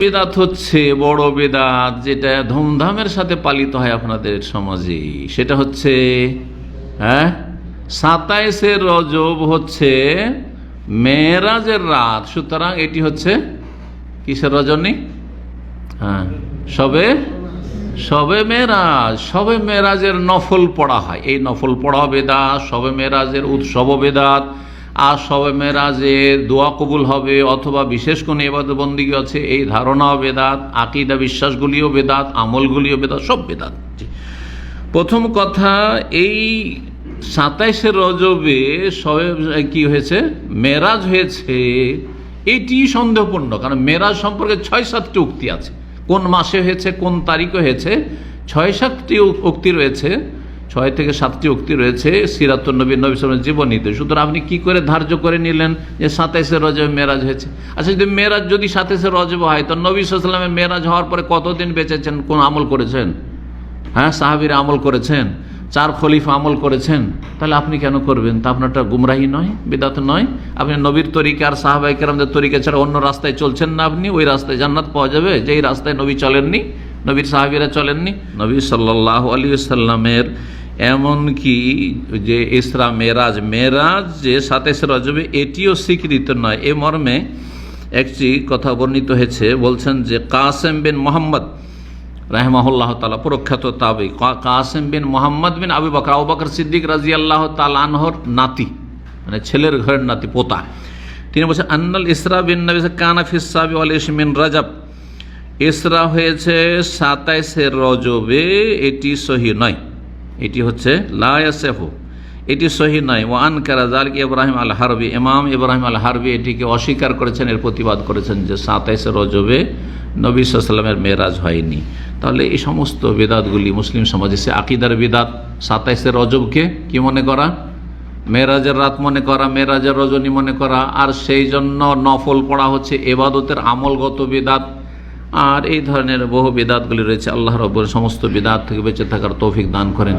বেদাত হচ্ছে বড় বেদাত, যেটা ধুমধামের সাথে পালিত হয় আপনাদের সমাজে। সেটা হচ্ছে হ্যাঁ? সাতাইশের রজব হচ্ছে মেয়েরাজের রাত। সুতরাং এটি হচ্ছে কিসের রজনী হ্যাঁ সবে সবে মেয়েরাজ, সবে মেরাজের নফল পড়া হয়। এই নফল পড়া বেদাত, সবে মেরাজের উৎসব বেদাত আর সবে মেরাজে দোয়া কবুল হবে, অথবা বিশেষ কোনো এবাদত বন্দিগি আছে, এই ধারণাও বেদাত, আকিদা বিশ্বাসগুলিও বেদাত, আমলগুলিও বেদাত, সব বেদাত। প্রথম কথা, এই সাতাইশে রজবে সবে, কি হয়েছে? মেরাজ হয়েছে। এটি সন্দেহপূর্ণ, কারণ মেরাজ সম্পর্কে ছয় সাতটি উক্তি আছে। কোন মাসে হয়েছে, কোন তারিখে হয়েছে, ছয় সাতটি উক্তি রয়েছে। ছয় থেকে সাতটি উক্তি রয়েছে সিরাতুল নবী নবী সালামের জীবনীতে। সুতরাং আপনি কি করে ধার্য করে নিলেন যে সাতাইশে রজবে মেরাজ হয়েছে? আচ্ছা যদি মেরাজ যদি সাতাইশে রজব হয়, তো নবী সাল্লামের মেরাজ হওয়ার পরে কতদিন বেঁচেছেন? কোন আমল করেছেন? হ্যাঁ সাহাবিরা আমল করেছেন, চার খলিফা আমল করেছেন, তাহলে আপনি কেন করবেন? তা আপনারটা গুমরাহি নয়, বেদাত নয়। আপনি নবীর তরিকা আর সাহাবাই কেরামদের তরিকা ছাড়া অন্য রাস্তায় চলছেন না আপনি, ওই রাস্তায় জান্নাত পাওয়া যাবে, যেই রাস্তায় নবী চলেননি, নবীর সাহাবিরা চলেননি। নবী সাল্লাহ আলী সাল্লামের এমন কি যে ইসরা মেরাজ মেরাজ যে সাতাইশে রজবে, এটিও স্বীকৃত নয়। এ মর্মে একটি কথা বর্ণিত হয়েছে, বলছেন যে কাসেম বিন মোহাম্মদ রাহমাহুল্লাহ তালা প্রখ্যাত তাবি কাসেম বিন মোহাম্মদ বিন আবু বকর আবু বকর সিদ্দিক রাজি আল্লাহ তালানহর নাতি মানে ছেলের ঘরের নাতি, পোতা। তিনি বলছেন, আন্নাল ইসরা বিন নবী কানা ফিসাবি আল ইসমিন রাজাব। ইসরা হয়েছে সাতাইশে রজবে, এটি সহি নয়। এটি হচ্ছে লায়াসেফু এটি সহি নয় ওয়ান কারাজালিক ইব্রাহিম আল হারবি ইমাম ইব্রাহিম আল হারবি এটিকে অস্বীকার করেছেন, এর প্রতিবাদ করেছেন যে সাতাইশে রজবে নবী সাল্লামের মেরাজ হয়নি। তাহলে এই সমস্ত বেদাতগুলি মুসলিম সমাজে, সে আকিদার বেদাত, সাতাইশে রজবকে কি মনে করা? মেরাজের রাত মনে করা মেরাজের রজনী মনে করা, আর সেই জন্য নফল পড়া হচ্ছে এবাদতের আমলগত বেদাত। আর এই ধরনের বহু বেদাতগুলি রয়েছে। আল্লাহ রব্বর সমস্ত বেদাত থেকে বেঁচে থাকার তৌফিক দান করেন।